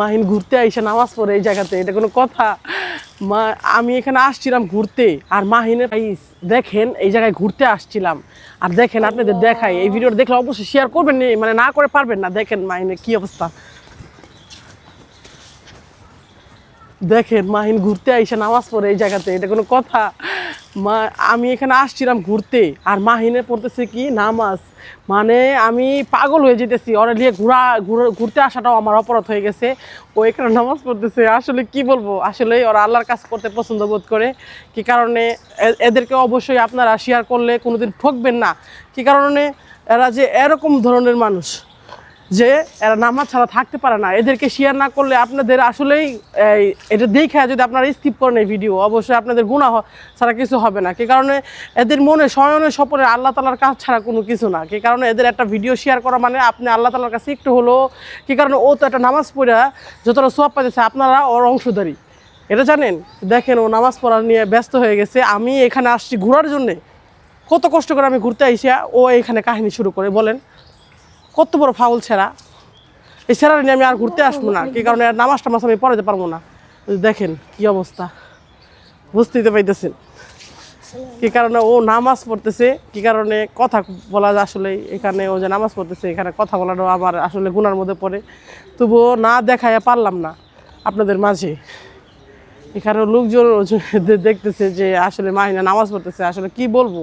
মাহিন ঘুরতে আইসা নামাজ পড়ে এই জায়গাতে, এটা কোনো কথা। মা, আমি এখানে আসছিলাম ঘুরতে, আর মাহিনের ভাইস দেখেন, এই জায়গায় ঘুরতে আসছিলাম। আর দেখেন, আপনাদের দেখাই, এই ভিডিওটা দেখলে অবশ্যই শেয়ার করবেন মানে না করে পারবেন না। দেখেন মাহিনের কি অবস্থা। দেখেন, মাহিন ঘুরতে আইসে নামাজ পড়ে এই জায়গাতে, এটা কোনো কথা। মা, আমি এখানে আসছিলাম ঘুরতে, আর মাহিনে পড়তেছে কি নামাজ। মানে আমি পাগল হয়ে যেতেছি, ওরা নিয়ে ঘোরা ঘুরতে আসাটাও আমার অপরাধ হয়ে গেছে। ও এখানে নামাজ পড়তেছে, আসলে কি বলব? আসলে ওরা আল্লাহর কাজ করতে পছন্দ বোধ করে। কি কারণে? এদেরকে অবশ্যই আপনারা শেয়ার করলে কোনোদিন ঠকবেন না। কি কারণে? এরা যে এরকম ধরনের মানুষ। যে এরা নামাজ ছাড়া থাকতে পারে না। এদেরকে শেয়ার না করলে আপনাদের আসলেই এটা দেখে যদি আপনারা স্কিপ করেন এই ভিডিও অবশ্যই আপনাদের গুণা ছাড়া কিছু হবে না। কি কারণে এদের মনে শয়নে স্বপনে আল্লাহ তালার কাজ ছাড়া কোনো কিছু না। কি কারণে এদের একটা ভিডিও শেয়ার করা মানে আপনি আল্লাহ তালার কাছে একটু হলেও, কি কারণে ও তো একটা নামাজ পড়ে, যতটা সোয়াব পাইতেছে, আপনারা ওর অংশধারী। এটা জানেন? দেখেন ও নামাজ পড়া নিয়ে ব্যস্ত হয়ে গেছে। আমি এখানে আসছি ঘোরার জন্যে। কত কষ্ট করে আমি ঘুরতে আইসা ও এখানে কাহিনী শুরু করে। বলেন কত বড় ফাউল ছেঁড়া? এই ছেঁড়া নিয়ে আমি আর ঘুরতে আসব না, কি কারণে আর নামাজ টামাজ আমি পড়াতে পারব না। দেখেন কি অবস্থা, বুঝতেই তো পাইতেছেন। কি কারণে ও নামাজ পড়তেছে, কি কারণে কথা বলা আসলে এখানে ও যে নামাজ পড়তেছে, এখানে কথা বলানো আমার আসলে গুনার মধ্যে পড়ে। তবুও না দেখায় পারলাম না আপনাদের মাঝে। এখানে লোকজন দেখতেছে যে আসলে মাহিনা নামাজ পড়তেছে, আসলে কি বলব?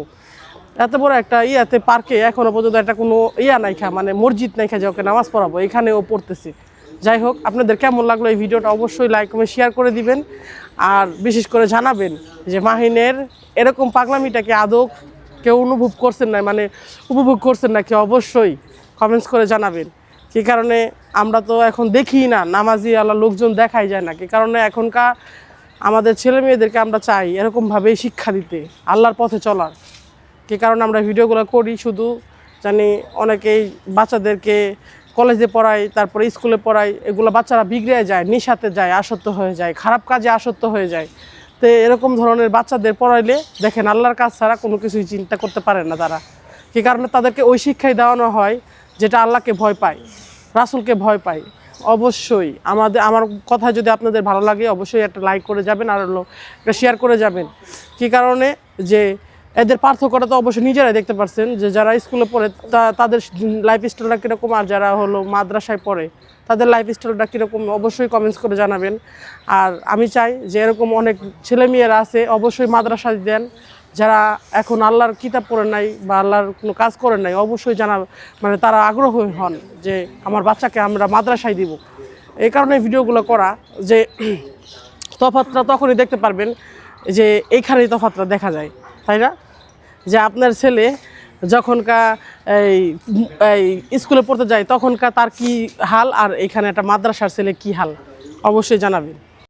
এত বড় একটা ইয়াতে পার্কে এখনও পর্যন্ত একটা কোনো ইয়া নাই খা মানে মসজিদ নাই খা যে ওকে নামাজ পড়াবো এখানে ও পড়তেছে। যাই হোক, আপনাদের কেমন লাগল এই ভিডিওটা অবশ্যই লাইক কমে শেয়ার করে দিবেন। আর বিশেষ করে জানাবেন যে মাহিনের এরকম পাগলামিটাকে আদৌ কেউ অনুভব করছেন না মানে উপভোগ করছেন না কেউ অবশ্যই কমেন্টস করে জানাবেন। কি কারণে? আমরা তো এখন দেখি না, নামাজি আল্লাহ লোকজন দেখাই যায় না। কি কারণে? এখনকার আমাদের ছেলে মেয়েদেরকে আমরা চাই এরকমভাবেই শিক্ষা দিতে, আল্লাহর পথে চলার। কি কারণে আমরা ভিডিওগুলো করি? শুধু জানি অনেকেই বাচ্চাদেরকে কলেজে পড়াই তারপরে স্কুলে পড়াই এগুলো বাচ্চারা বিগড়ে যায়, নিশাতে যায়, আসক্ত হয়ে যায়, খারাপ কাজে আসক্ত হয়ে যায়। তো এরকম ধরনের বাচ্চাদের পড়াইলে দেখেন আল্লাহর কাজ ছাড়া কোনো কিছুই চিন্তা করতে পারে না তারা। কি কারণে তাদেরকে ওই শিক্ষাই দেওয়ানো হয় যেটা আল্লাহকে ভয় পায়, রাসুলকে ভয় পায়? অবশ্যই আমাদের, আমার কথা যদি আপনাদের ভালো লাগে অবশ্যই একটা লাইক করে যাবেন আর একটা শেয়ার করে যাবেন। কি কারণে? যে এদের পার্থক্যটা তো অবশ্যই নিজেরাই দেখতে পারছেন যে যারা স্কুলে পড়ে তাদের লাইফ স্টাইলটা কীরকম আর যারা হলো মাদ্রাসায় পড়ে, তাদের লাইফ স্টাইলটা কীরকম অবশ্যই কমেন্টস করে জানাবেন। আর আমি চাই যে এরকম অনেক ছেলেমেয়েরা আছে, অবশ্যই মাদ্রাসায় দেন। যারা এখন আল্লাহর কিতাব পড়ে নাই বা আল্লাহর কোনো কাজ করে নাই, অবশ্যই জানা মানে তারা আগ্রহী হন যে আমার বাচ্চাকে আমরা মাদ্রাসায় দিব। এই কারণে ভিডিওগুলো করা যে তফাতটা তখনই দেখতে পারবেন যে এইখানেই তফাতটা দেখা যায়। তাই না? যে আপনার ছেলে যখনকার এই এই স্কুলে পড়তে যায় তখনকার তার কি হাল আর এখানে একটা মাদ্রাসার ছেলে কি হাল? অবশ্যই জানাবেন।